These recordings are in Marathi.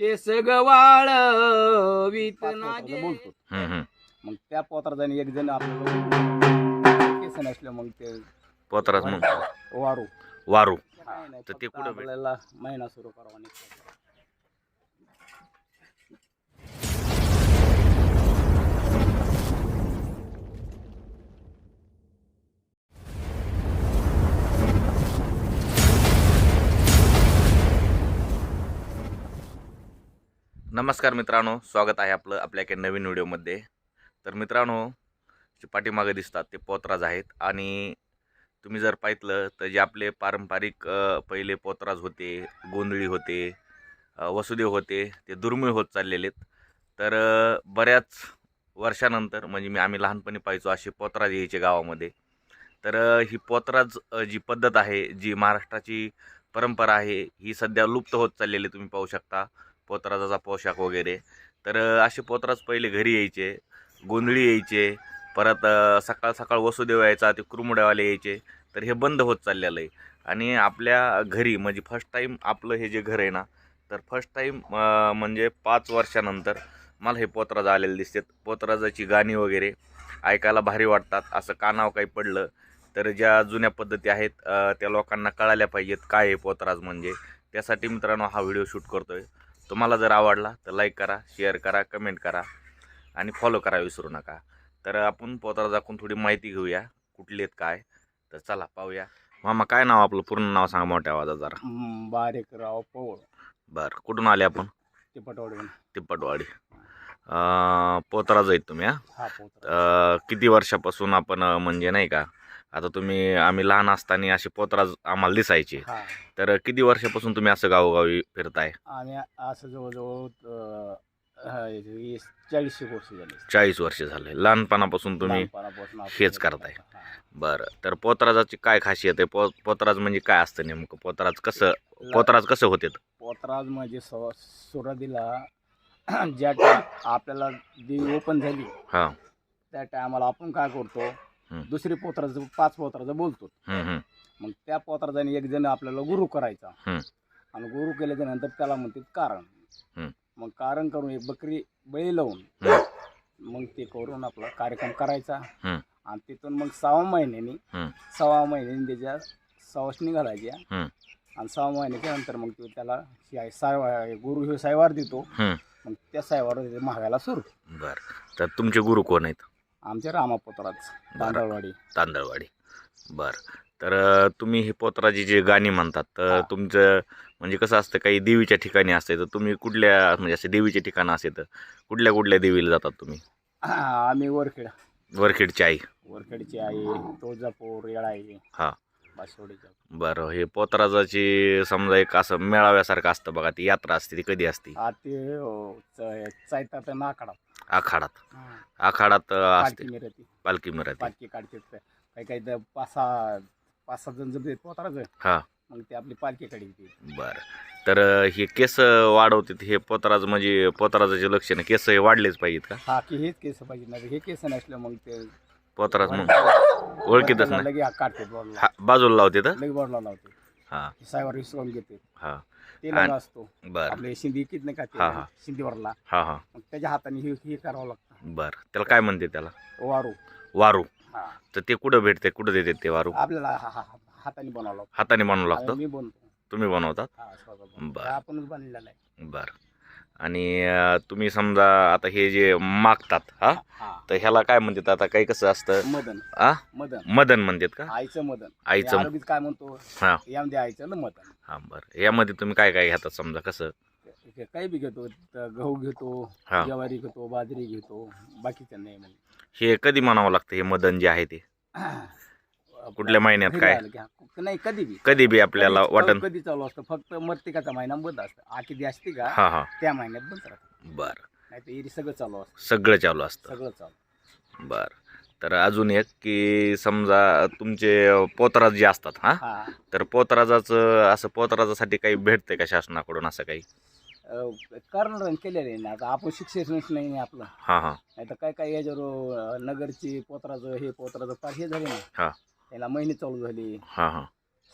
केस गवाळ वीत नागे. हम्म, हम्म. मग त्या पोत्राचा एक जण आपल्याला केस नसलं मग ते पोतराज मग वारू. वारू. तर ते कुठं भेट- आपल्याला महिना सुरू करावा नमस्कार मित्रांनो स्वागत आहे आपलं आपल्या एका नवीन व्हिडिओमध्ये. तर मित्रांनो जे पाठीमागे दिसतात ते पोतराज आहेत आणि तुम्ही जर पाहितलं तर जे आपले पारंपरिक पहिले पोतराज होते गोंधळी होते वसुदेव होते ते दुर्मिळ होत चाललेले आहेत. तर बऱ्याच वर्षानंतर म्हणजे मी आम्ही लहानपणी पाहायचो असे पोतराज यायचे गावामध्ये. तर ही पोतराज जी पद्धत आहे जी महाराष्ट्राची परंपरा आहे ही सध्या लुप्त होत चाललेली तुम्ही पाहू शकता. पोतराजाचा पोशाख वगैरे. तर असे पोतराज पहिले घरी यायचे. गोंधळी यायचे. परत सकाळ सकाळ वसुदेव यायचा ते कुरमुड्यावाले यायचे. तर हे बंद होत चाललेलं आहे. आणि आपल्या घरी म्हणजे फर्स्ट टाईम आपलं हे जे घर आहे ना तर फर्स्ट टाईम म्हणजे पाच वर्षानंतर मला हे पोतराज आलेले दिसतात. पोतराजाची गाणी वगैरे ऐकायला भारी वाटतात. असं कानावर काही पडलं तर ज्या जुन्या पद्धती आहेत त्या लोकांना कळाल्या पाहिजेत काय आहे पोतराज म्हणजे. त्यासाठी मित्रांनो हा व्हिडिओ शूट करतो आहे तुम्हाला जर आवडला तर लाईक करा शेअर करा कमेंट करा आणि फॉलो करा विसरू नका. तर आपण पोतराजाकडून थोडी माहिती घेऊया कुठली आहेत काय? तर चला पाहूया. मामा काय नाव आपलं? पूर्ण नाव सांगा मोठ्या आवाजात जरा. हम्म, बारीक राव पवळ बरं कुठून आले आपण? ते पटवडे तिप्पटवाडी अं, पोतराज आहेत तुम्ही हा? हा पोत्र अं, किती वर्षापासून आपण अं, म्हणजे नाही का आता तुम्ही आम्ही लहान असताना असे पोतराज आम्हाला दिसायचे. हा. तर किती वर्षापासून तुम्ही असं गावोगावी फिरताय? आणि असं जवळजवळ अं, हा, वीस चाळीसशे वर्ष झाले. चाळीस वर्ष झाले. लहानपणापासून तुम्ही लहानपणापासून आपण हेच करताय. हा. बरं. तर पोतराजाची काय खासियत आहे? पो पोतराज म्हणजे काय असतं नेमकं? पोतराज कसं पोतराज कसं होते? पोतराज म्हणजे सव- सुरुवातीला ज्या टाइम आपल्याला देवी ओपन झाली हा. त्या टायमाला आपण काय करतो. दुसरी पोत्राचं पाच पोत्राचं बोलतो. मग त्या पोत्राजाने एक जण आपल्याला गुरु करायचा. आणि गुरु केल्याच्यानंतर त्याला म्हणतात कारण. मग कारण करून एक बकरी बळी लावून. मग ते करून आपला कार्यक्रम करायचा. आणि तिथून मग सहा महिन्यानी. सहा महिन्यानी त्याच्या सवासणी घालायच्या. आणि सहा महिन्याच्या नंतर मग तो त्याला गुरु हे सायवार देतो. मग त्या सायवार महागायला सुरू बरं तर तुमचे गुरु कोण आहेत आमच्या रामापुत्रात तांदळवाडी. तांदळवाडी. बरं. तर तुम्ही हे पोतराजी जे गाणी म्हणतात तर हा. तुमचं म्हणजे कसं असतं काही देवीच्या ठिकाणी असते तर तुम्ही कुठल्या म्हणजे असे देवीचे ठिकाणं असते तर कुठल्या कुठल्या देवीला जातात तुम्ही? आम्ही वरखेड. वरखेडची आई. वरखेडची आई तुळजापूर येळाई. हा. बासवडीच्या. बरं. हे पोतराजाची समजा एक असं मेळाव्यासारखं असतं बघा ती यात्रा असते ती कधी असते? आ ते अं, च- चैतात नाकडा. आखाडात. आखाडात असते पालखी मिरती. पालखी मिरती. पालखी काढते काही काही द- पाच सहा पाच सहा जण जर पोताराचं हा. मग ते आपली पालखी काढते बरं. तर अं, हे केस वाढवतात हे पोतराज म्हणजे पोतराजाचे लक्षण केस हे वाढलेच पाहिजेत का? हा की हेच केस पाहिजे नाही हे केस नसलं मग ते पोतराज मग ओळखीतच नाही. लगे हा काढते हा बाजूला लावते तर? लगे लावते. हा. सायवर विसरून घेते. हा. ते आणि- लगा असतो. बरं. आपले शिंदी कित नाही का हा, हा. शिंदीवरला. हा हा. मग त्याच्या हाताने हे हे करावं लागतं. बरं. त्याला काय म्हणते त्याला? वारू. वारू. हा. तर ते कुठं भेटते? कुठं देते ते वारू? आपल्याला हा- हा- हा- हाताने बनवावं लागतं. हाताने बनवावं आणि लागतं मी बनतो. तुम्ही बनवतात? हा स्वतः बनवतो. बरं. आपणच बनलेला आहे. बरं. आणि तुम्ही समजा आता हे जे मागतात हा? हा. तर ह्याला काय म्हणतात? आता काही कसं असतं? मदन. आ? मदन. मदन म्हणतात का? आईचं मदन. आईचं काय म्हणतो? हा. यामध्ये आईचं ना मदन. हा बरं. यामध्ये तुम्ही काय काय घेतात समजा? कसं? काही बी घेतो. गहू घेतो हा. ज्वारी घेतो बाजरी घेतो बाकीचं नाही म्हणजे हे कधी म्हणावं लागतं हे मदन जे आहे ते? कुठल्या महिन्यात काय? की हा. नाही कधी बी. कधी बी आपल्याला कधी- वाटण कधी चालू असतं? फक्त मर्तिकाचा महिना बंद असतं. आखी असते का हा हा. त्या महिन्यात बंद राहतं. बरं. नाही तर सगळं चालू असतं. सगळं चालू असतं. सगळं चालू. बरं. तर अजून एक की समजा तुमचे पोतराज जे असतात हा? हा. तर पोतराजाचं असं पोतराजासाठी काही भेटतंय का शासनाकडून असं काही? करणार केलेलं आहे ना. आता आपण शिक्षणच नाही आपलं. हां हां. नाही तर काय काय याच्यावर अं, नगरची पोत्राचं हे पोत्राचं फार हे झाले हा. ना त्याला महिने चालू झाली. हां हां.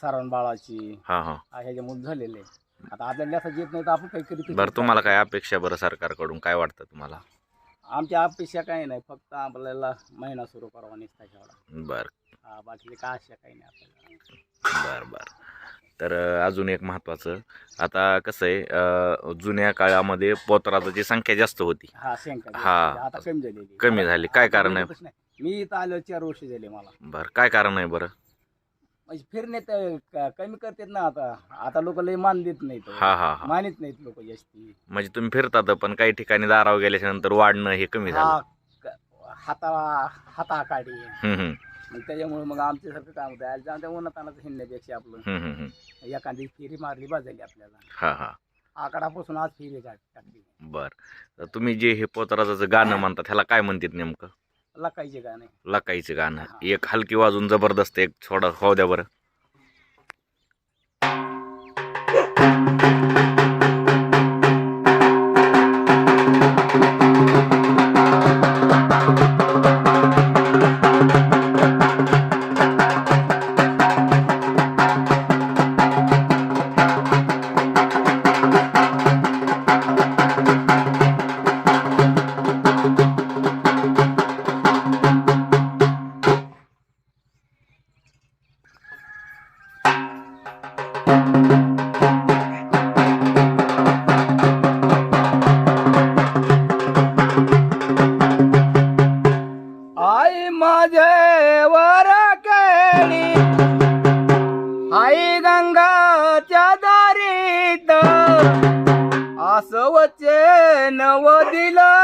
सारण बाळाची. हां हां. ह्याच्यामुळे झालेले. आता आपल्याला असं येत नाही तर आपण काही करीत बरं तुम्हाला काय अपेक्षा बरं सरकारकडून? काय वाटतं तुम्हाला? आमच्या अपेक्षा काही नाही फक्त आपल्याला महिना सुरू करावा निसता एवढा. बरं. बाकी काय आशा काही नाही आपल्याला. बर बर. तर अ, अजून एक महत्त्वाचं आता कसं आहे अ, जुन्या काळामध्ये पोतराची संख्या जास्त होती. हा शंका हा. आता कमी झालेली. कमी झाली. काय कारण आहे? नाही. मी इथं आलो चार वर्ष झाले मला. बरं काय कारण आहे बरं? म्हणजे फिरण्यात अं, क- कमी करतात ना आता. आता लोक लय मान देत नाहीत. हा हा हा. मानित नाहीत लोक जास्ती. म्हणजे तुम्ही फिरतात पण काही ठिकाणी दारावर गेल्याच्यानंतर वाढणं हे कमी हा झालं क- हाता हाता काढी. हम्म, हम्म, मग त्याच्यामुळे मग आमच्यासारखं काम होतं. आज जाऊन त्या उन्हातानाचं हिंडण्यापेक्षा आपलं. हम्म, हम्म, हम्म. एखादी फेरी मारली बाजाली आपल्याला. हा हा. आकडापासून आज फेरी टा- टाकली. बर. तर तुम्ही जे हे पोतराचं जे गाणं म्हणतात ह्याला काय म्हणतात नेमकं? लकायचे गाणे. लकाईचं गाणं. एक हलकी वाजून जबरदस्त एक थोडा द्या बरं. नव दिलं.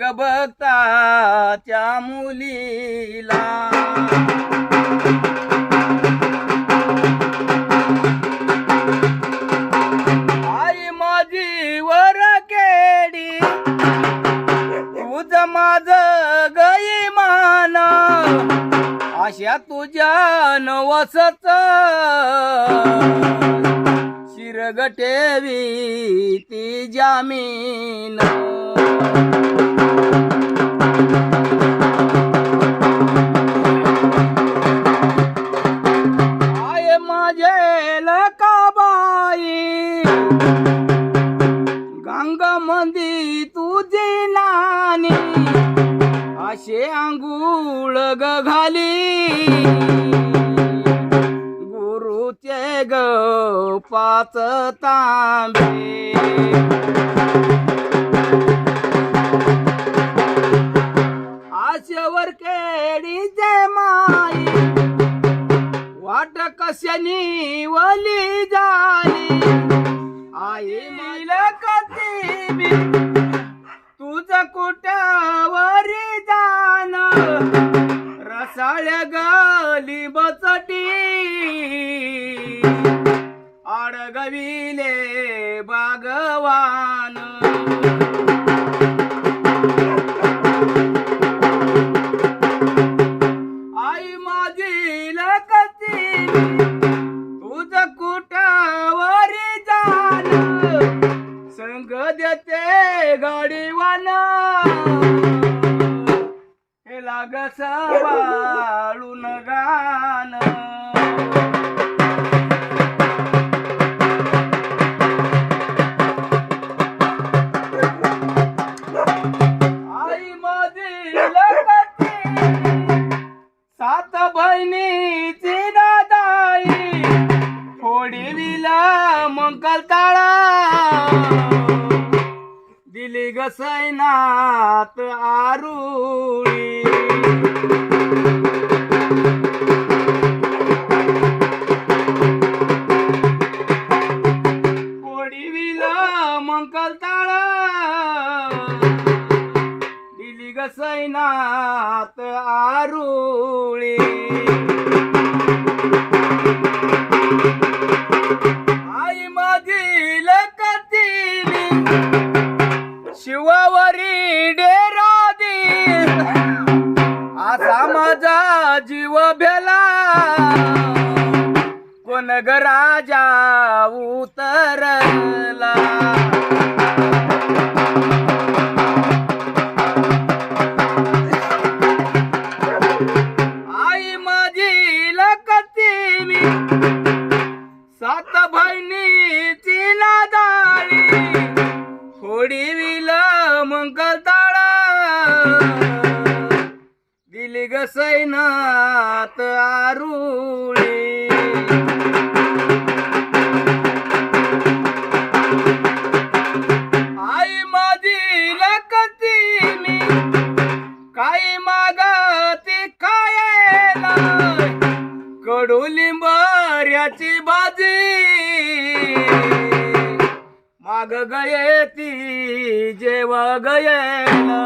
ग बघताच्या मुलीला. माझ गई माना अशा तुझ्या नवसच. शिरगटेवी ती जामीन. असे आंघोळ ग घाली. गुरुचे ग पाच तांबे. आशेवर केडी जे माई. वाट कशानी वली जाई. आई मला कधी तुझ कुठं गली बचटी आडगविले बागवान. दिली ग सैनात आरुळी. हात आरुळे. आई माझी लकती मी काही मागती खायला कडुलिंबाऱ्याची भाजी. माग गये ती जेव्हा गयेला.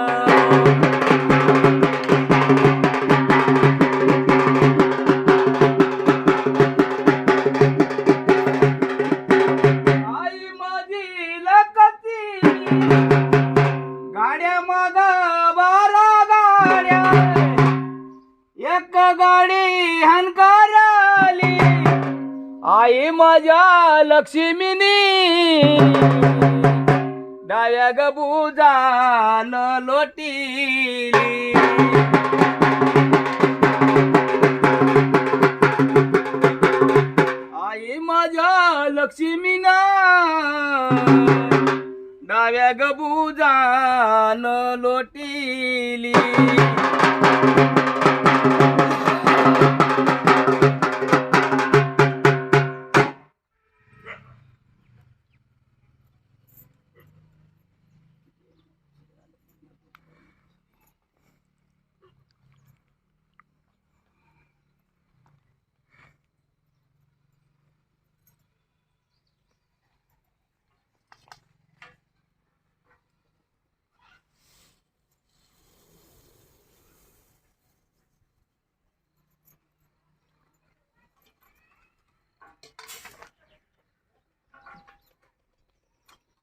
आणि हनकार आली आई माझ्या लक्ष्मीनी. डाव्या गबुजान लोटिली. आई माझ्या लक्ष्मीना. डाव्या गबुजान लोटीली.